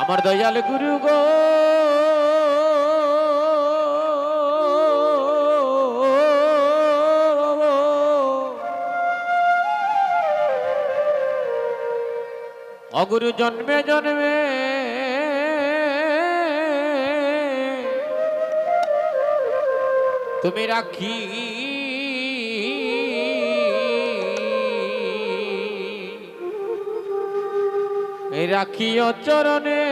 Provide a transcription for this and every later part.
আমার দয়াল গুরু গো। অগুরু জন্মে জন্মে তুমি রাখি রাখিও চরণে।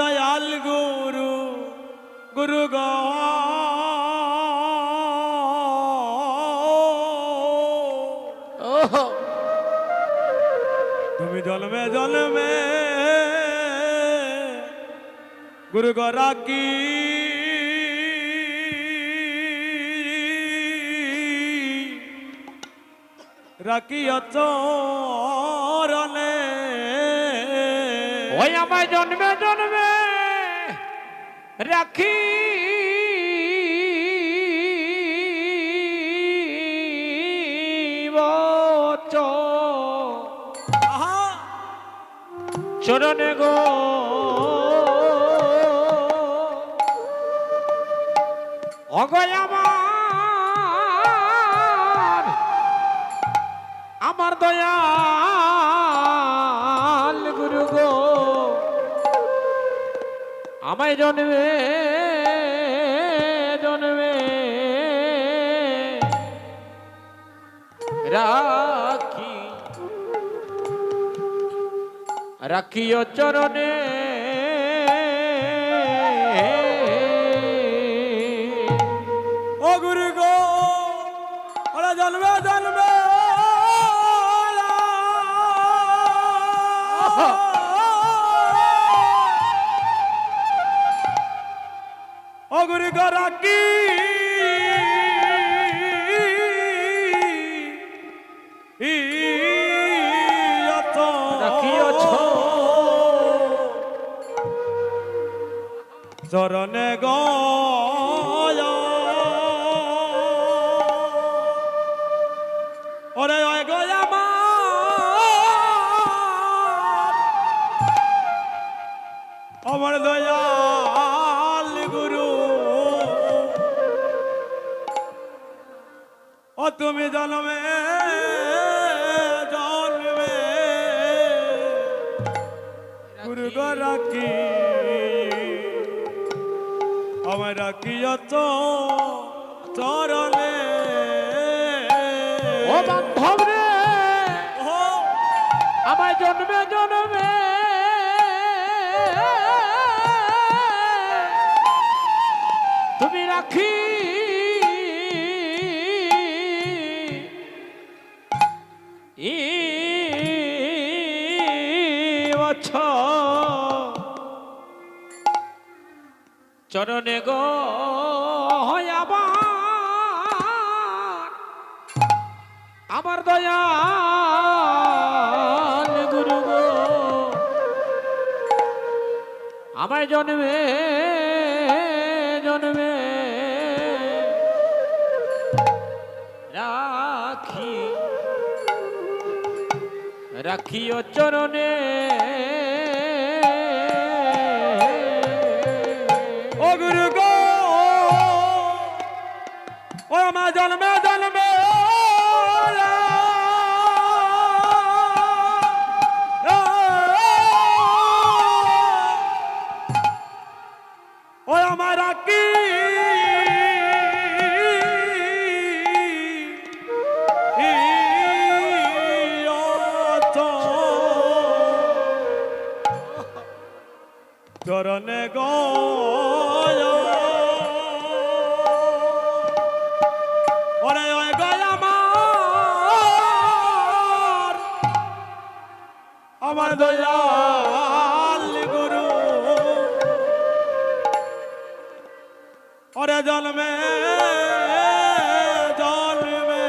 দয়াল গুরু গুরু গ। তুমি জন্মে জন্মে গুরু গ রাখি রাখি চরণে। ওই আমায় জন্মে জন্মে রাখি। চরণে গো। আমার। আমার দয়াল গুরু গো। আমায় জন্মে জন্মে। রাখি রাখিও চরণে। ওরা জন্মে আমার রাখিয়া তো চরণে। ও বান্ধব রে। ও জন্মে জন্মে। তুমি রাখি চরণে গো আবার। আমার দয়াল গুরু গো আমার জন্মে জন্মে রাখি রাখিও চরণে। ও আমার জন্মে জন্মে ও আমার কি? আমার দয়াল গুরু। ওরে জন্মে জন্মে।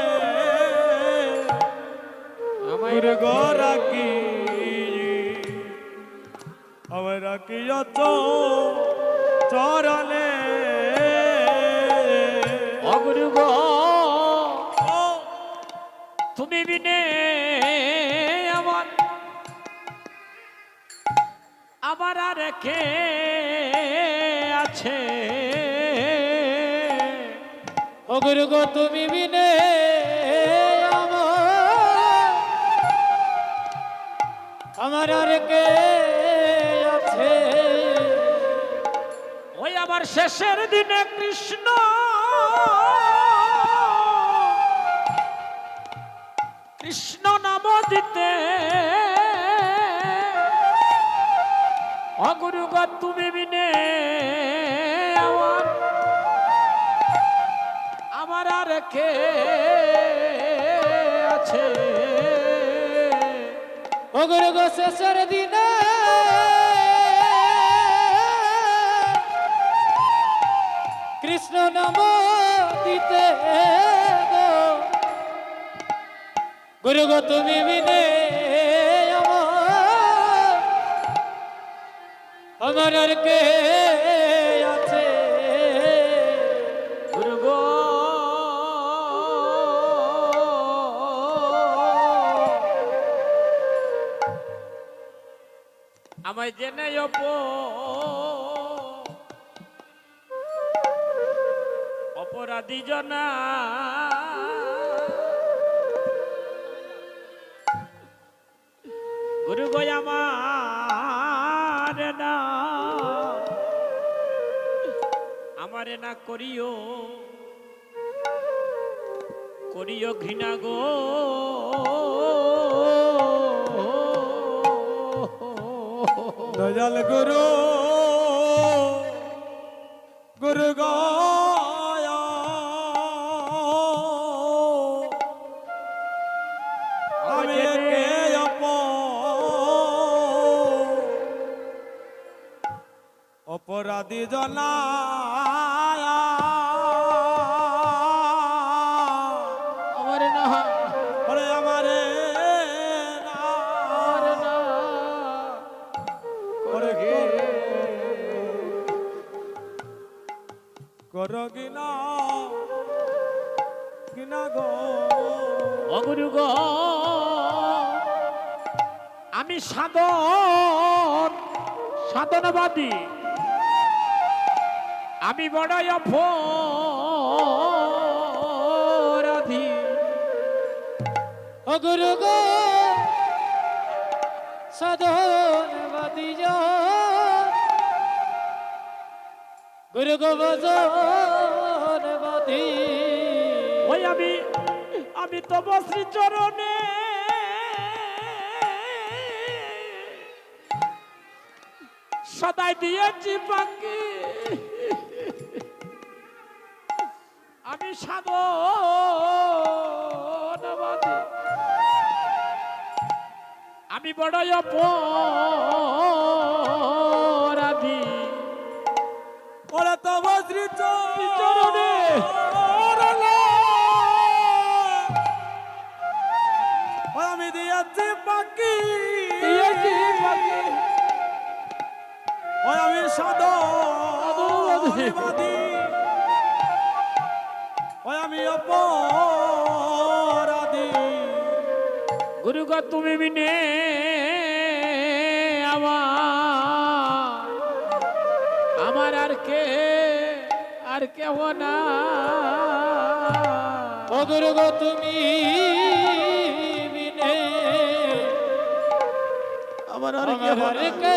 আমায় গুরু গোরা কি আমার রাখিয়া তো চরণে। অগুরু গো তুমি বিনে আমার আর কে আছে? অগুরু গো, তুমি বিনে আমার আর কে আছে? ওই আমার শেষের দিনে কৃষ্ণ। কৃষ্ণ নাম দিতে গো তুমি বিনে আমার আমার আর কে আছে? অগুরু গো শেষের দিনে কৃষ্ণ নাম দিতে গুরু গো তুমি বিনে আমার আর কে আছে? গুরু গো আমায় জেনে অপ। অপরাধী জনা। গুরু গো আমারে না করিও। করিও ঘৃণা গো। দয়াল গুরু গুরু গায়া। আমি কে অপ অপরাধী জনায়া কর গিনা গিনা গো। অগুরু গো আমি সাধন সাধনবাদী। আমি বড় অপরাধী। অগুরু গো সাধন বাদিজ গুরু গো ওই আমি আমি তব শ্রী চরণে সদাই দিয়েছি বাকি আমি সাধনবাদী আমি বড় অপরাধী। ওরে তব শ্রী চরণে। আমি দিয়েছি বাকি দিয়েছি বাকি। ওরে আমি সাধনবাদী। সাধনবাদী আমি অপরাধী গুরু তুমি বিনে আমার আমার আর কে আর কেহ না। অগুরু গো তুমি আমার আমার কে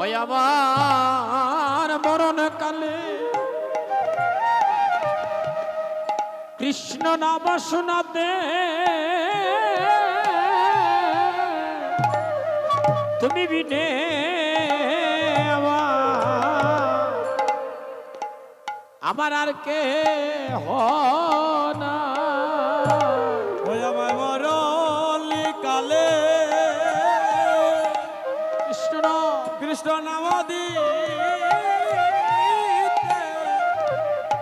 ওই আমার মরণ কালে কৃষ্ণ নাম শোনাতে তুমি বিনে। আমার আর কে হ না। ওই আমার মরলি কালে কৃষ্ণ কৃষ্ণ নাম দি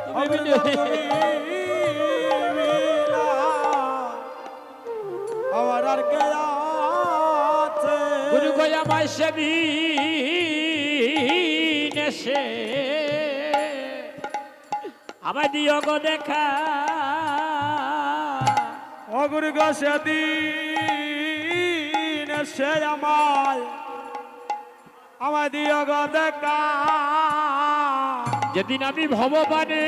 তুমি বিনে আমার আর কে গুরু গয়া সেবি এসে আমার দিও গো দেখা। অগুরু গো সেদিন সে আমায়। আমায় দিও গো দেখা। যেদিন আমি ভগবানে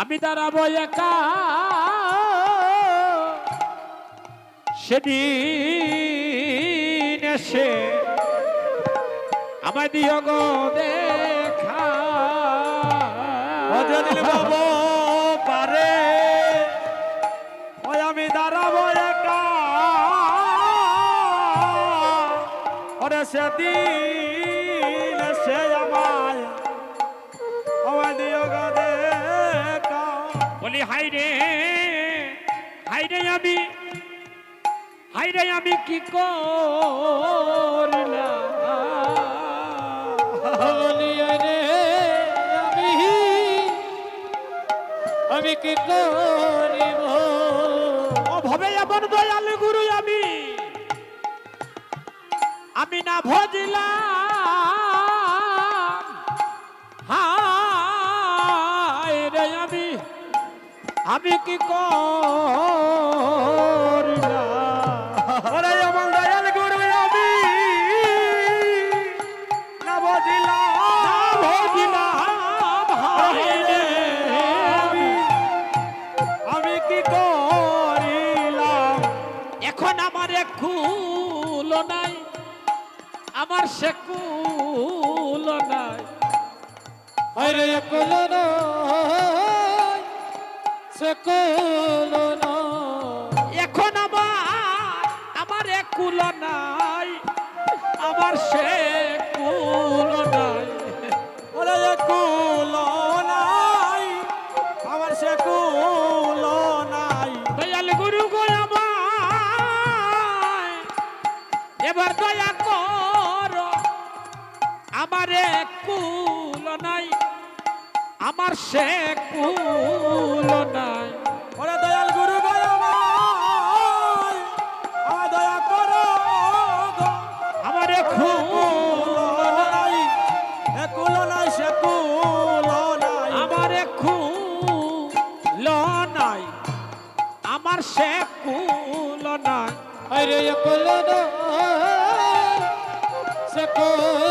আমি দাঁড়াবো একা। সেদিন এসে আমায় দিও গো দেখা। যেদিন বাব পারে। ওই আমি দাঁড়াবো একা। ওরে সেদিন সে আমায় আমায় দিও গো দেখা। বলি হাই রে হাই রে আমি হাই রে আমি কি করলাম? রে আমি কি করিব ও ভবে এমন দয়াল গুরু আমি। না ভজিলাম। হায় রে আমি। আমি কি করলাম আমার সে কুল নাই আরে কুল সে কুল এখন আমার আমার এক কুল নাই আমার সে কুল নাই কুল নাই আমার সে কুল নাই। দয়াল গুরু গো আমায় এবার দয়া আমার এক কুল নাই। আমার সে কুল নাই। ওরে দয়াল গুরু। আমার কুল নাই নাই সে কুল নাই। আমার নাই আমার সে কুল নাই। আরে কুল নয় সে কুল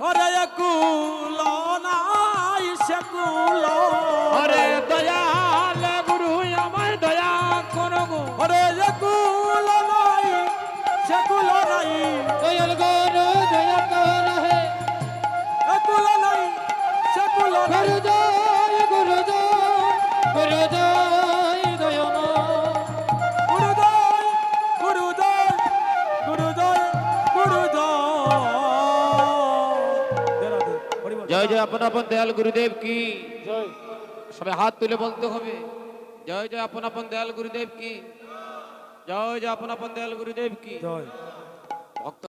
ওরে কুল নাই সে কুল আরে দয়াল গুরু আমায় দয়া করো গো ওরে কুল নাই সে কুল নাই দয়াল গুরু দয়া কর হে কুল নাই সে কুল গুরু জয় গুরু জয় গুরু জয় আপন আপন দয়াল গুরুদেব কি? সবাই হাত তুলে বলতে হবে। জয় জয় আপন আপন দয়াল গুরুদেব কি? জয় জয় আপন আপন দয়াল গুরুদেব কি? জয়। ভক্ত